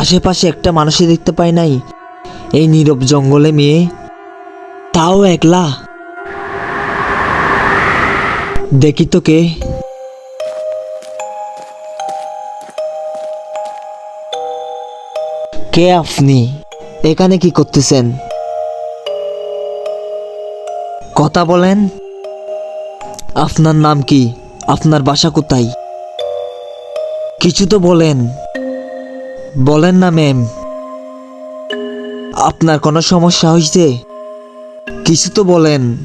আশেপাশে একটা মানুষই দেখতে পাই নাই। এই নীরব জঙ্গলে মেয়ে। তাও একলা। দেখি তো কে। কে আপনি? এখানে কি করতেছেন? কথা বলেন। আপনার নাম কি? আপনার বাসা কোথায়? কিছু তো বলেন। বলেন না, ম্যাম। আপনার কোনো সমস্যা হয়েছে? কিছু তো বলেন।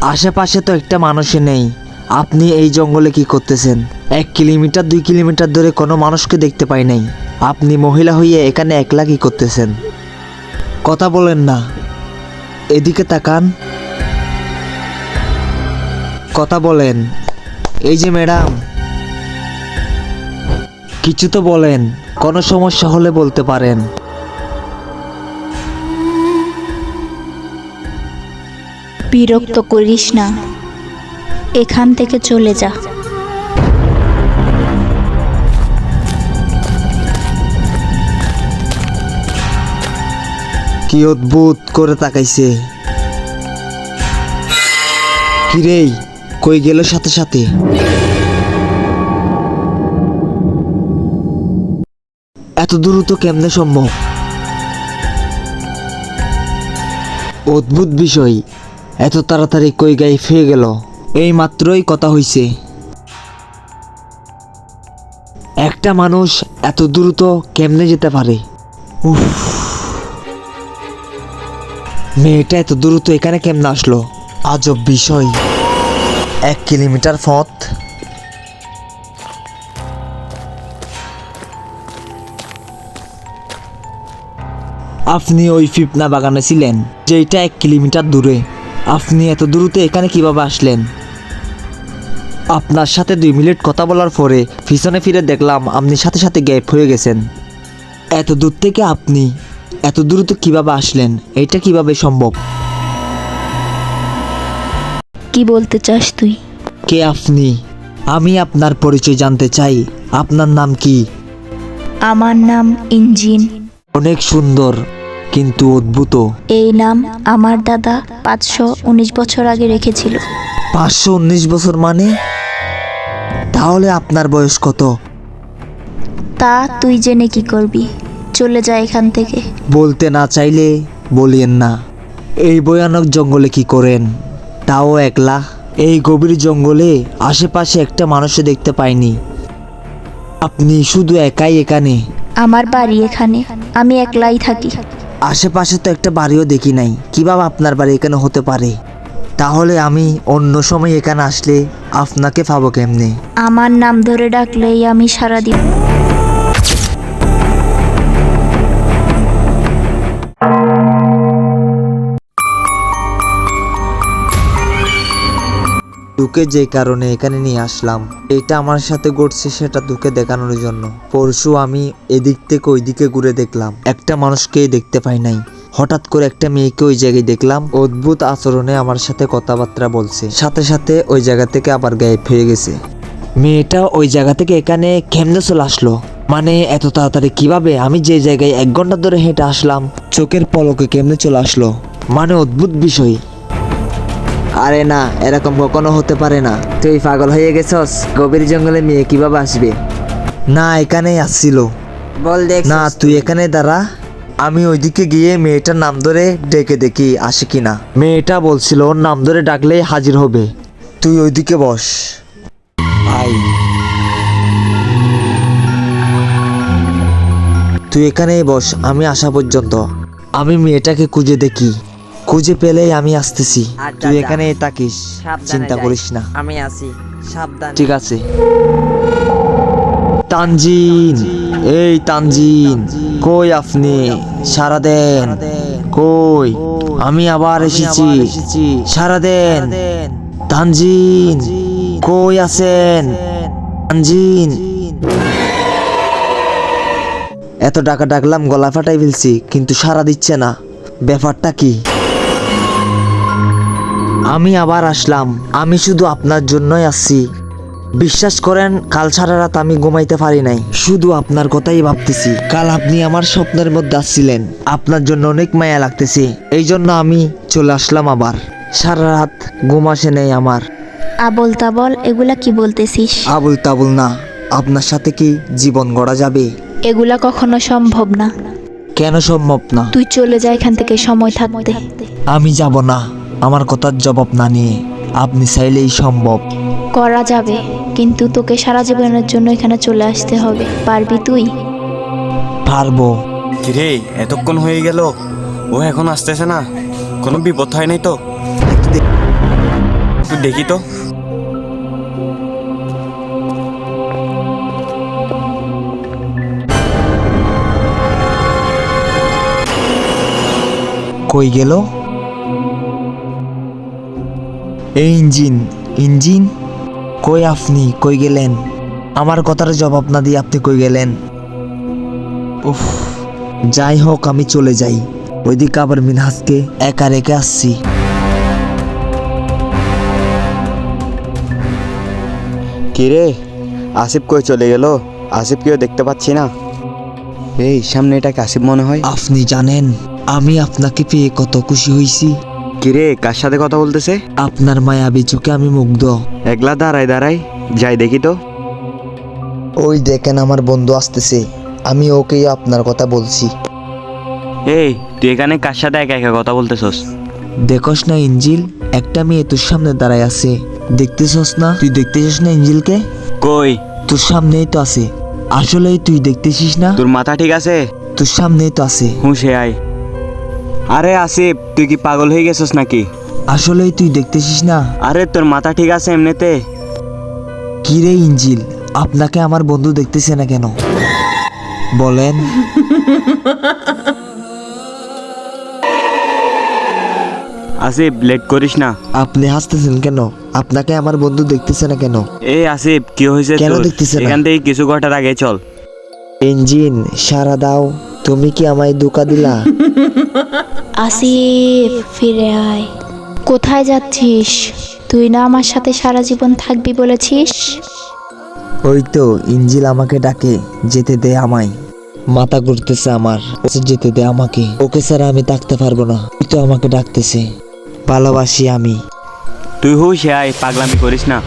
আশেপাশে তো একটা মানুষই নেই। আপনি এই জঙ্গলে কি করতেছেন? এক কিলোমিটার, দুই কিলোমিটার ধরে কোনো মানুষকে দেখতে পাই নাই। আপনি মহিলা হইয়ে এখানে একলা কি করতেছেন? কথা বলেন না। এদিকে তাকান। কথা বলেন। এই যে, ম্যাডাম কিছু তো বলেন কোনো সমস্যা হলে বলতে পারেন। বিরক্ত করিস না। এখান থেকে চলে যা। কি অদ্ভুত করে তাকাইছে। কিরে কই গেল সাথে সাথে? এত দ্রুত কেমনে সম্ভব? অদ্ভুত বিষয়। এত তাড়াতাড়ি কই গায়ে ফিরে গেল? এই মাত্রই কথা হইছে। একটা মানুষ এত দ্রুত কেমনে যেতে পারে? মেয়েটা এত দ্রুত এখানে কেমনে আসলো? আজব বিষয়। এক কিলোমিটার পথ। আপনি ওই ফিপনা বাগানে ছিলেন যেটা এক কিলোমিটার দূরে। আপনি এত দ্রুত এখানে কীভাবে আসলেন? আপনার সাথে দুই মিনিট কথা বলার পরে পিছনে ফিরে দেখলাম আপনি সাথে সাথে গ্যাপ হয়ে গেছেন। এত দূর থেকে আপনি এত দ্রুত কীভাবে আসলেন এটা কীভাবে সম্ভব? কি বলতে চাস তুই? কে আপনি? আমি আপনার পরিচয় জানতে চাই। আপনার নাম কি? আমার নাম ইঞ্জিন। অনেক সুন্দর। কিন্তু অদ্ভুত। এই নাম আমার দাদা পাঁচশো উনিশ বছর আগে রেখেছিল। পাঁচশো উনিশ বছর মানে? তাহলে আপনার বয়স কত? তা তুই জেনে কি করবি? চলে যা এখান থেকে। বলতে না চাইলে বলিয়েন না। এই ভয়ানক জঙ্গলে কি করেন? তাও একলা। এই গভীর জঙ্গলে আশেপাশে একটা মানুষও দেখতে পাইনি। আপনি শুধু একাই এখানে। আমার বাড়ি এখানে। আমি একলাই থাকি। আশেপাশে তো একটা বাড়িও দেখি নাই। কীভাবে আপনার বাড়ি এখানে হতে পারে? তাহলে আমি অন্য সময় এখানে আসলে আপনাকে পাবো কেমনে? আমার নাম ধরে ডাকলেই আমি সারা দিব দুকে যে কারণে এখানে নিয়ে আসলাম, এটা আমার সাথে ঘটছে সেটা দুকে দেখানোর জন্য। পরশু আমি এদিক থেকে ওই দিকে ঘুরে দেখলাম, একটা মানুষকে দেখতে পাই নাই। হঠাৎ করে একটা মেয়েকে ওই জায়গায় দেখলাম, অদ্ভুত আচরণে আমার সাথে কথাবার্তা বলছে। সাথে সাথে ওই জায়গা থেকে আবার গায়েব হয়ে গেছে। মেয়েটা ওই জায়গা থেকে এখানে কেমনে চলে আসলো? মানে এত তাড়াতাড়ি কীভাবে আমি যে জায়গায় এক ঘণ্টা ধরে হেঁটে আসলাম, চোখের পলকে কেমনে চলে আসলো? মানে অদ্ভুত বিষয়। আরে না এরকম কখনো হতে পারে না। তুই পাগল হয়ে গেছস? গভীর জঙ্গলে মেয়ে কীভাবে আসবে? না এখানেই আসছিল। বল দেখ। না তুই এখানে দাঁড়া। আমি ওইদিকে গিয়ে মেয়েটার নাম ধরে ডেকে দেখি আসে কিনা। মেয়েটা বলছিল ওর নাম ধরে ডাকলেই হাজির হবে। তুই ওইদিকে বস। ভাই। তুই এখানেই বস আমি আসা পর্যন্ত। আমি মেয়েটাকে খুঁজে দেখি। খুঁজে পেলেই আমি আসতেছি। তুই এখানে তাকিস চিন্তা করিস না। আমি আছি সাবধান। ঠিক আছে। তানজিন এই তানজিন কই আপনি? সারা দেন কই? আমি আবার এসেছি। সারা দেন তানজিন কই আছেন? তানজিন। এত টাকা ডাকলাম গলা ফাটাই ফেলছি কিন্তু সারা দিচ্ছে না। ব্যাপারটা কি? আমি আবার আসলাম। আমি শুধু আপনার জন্যই আসছি। বিশ্বাস করেন কাল সারা রাত আমি ঘুমাইতে পারি নাই। শুধু আপনার কথাই ভাবতেছি। কাল আপনি আমার স্বপ্নের মধ্যে আসছিলেন। আপনার জন্য অনেক মায়া লাগতেছে। এই জন্য আমি চলে আসলাম আবার। সারা রাত ঘুম আসে নেই আমার। আবল তাবল এগুলা কি বলতেছিস? আবুল তাবুল না। আপনার সাথে কি জীবন গড়া যাবে? এগুলা কখনো সম্ভব না। কেন সম্ভব না? তুই চলে যা এখান থেকে সময় থাকতে। আমি যাব না। আমার কথার জবাব না নিয়ে আপনি চাইলেই সম্ভব। করা যাবে কিন্তু তোকে সারা জীবনের জন্য এখানে চলে আসতে হবে। পারবি তুই? পারব। কিরে এতক্ষণ হয়ে গেল। ও এখন আসতেছে না। কোনো বিপদ হয় নাই তো? একটু দেখি তো। কই গেল? এই ইঞ্জিন ইঞ্জিন? কই আপনি? কই গেলেন? আমার কথার জবাব না দিয়ে আপনি কই গেলেন? উফ যাই হোক আমি চলে যাই। ওইদিকে আবার মিনহাজকে একা রেখে আসছি। কিরে আসিফ কই চলে গেল? আসিফকেও দেখতে পাচ্ছি না। এই সামনে এটাকে আসিফ মনে হয়? আপনি জানেন আমি আপনাকে পেয়ে কত খুশি হয়েছি কিরে কার সাথে কথা বলতেছে? আপনার মায়াবী চোখে আমি মুগ্ধ। একলা দাঁড়াই দাঁড়াই। যাই দেখি তো। ওই দেখেন আমার বন্ধু আসতেছে। আমি ওকেই আপনার কথা বলছি। এই তুই এখানে কার সাথে একা একা কথা বলতেছস? দেখোস না ইঞ্জিল একটা মেয়ে তোর সামনে দাঁড়ায় আছে। দেখতেছস না? তুই দেখতেছিস না ইঞ্জিলকে? কই? তোর সামনেই তো আছে। আসলেই তুই দেখতেছিস না? তোর মাথা ঠিক আছে? তোর সামনেই তো আছে। হুঁশে আয়। আরে আসিফ তুই কি পাগল হয়ে গেছস নাকি? আসলেই তুই দেখতেছিস না? আরে তোর মাথা ঠিক আছে এমনিতে? কি রে ইঞ্জিল আপনাকে আমার বন্ধু দেখতেছে না কেন? বলেন। আসিফ লেট করিস না। আপনি হাসতেছেন কেন? আপনাকে আমার বন্ধু দেখতেছে না কেন? এই আসিফ কি হয়েছে কেন? দেখতেছে না? এখান থেকে কিছু ঘটার আগে চল। ইঞ্জিন সারা দাও। তুমি কি আমায় ধোকা দিলা? আসিফ ফিরে আয়। কোথায় যাচ্ছিস? তুই না আমার সাথে সারা জীবন থাকবি বলেছিস? ওই তো ইঞ্জিল আমাকে ডাকে যেতে দে আমায়। মাথা ঘুরতেছে আমার ওকে যেতে দে আমাকে। ওকে ছাড়া আমি থাকতে পারব না ওই তো আমাকে ডাকতেছে। ভালোবাসি আমি। তুই হুঁশে আয় পাগলামি করিস না।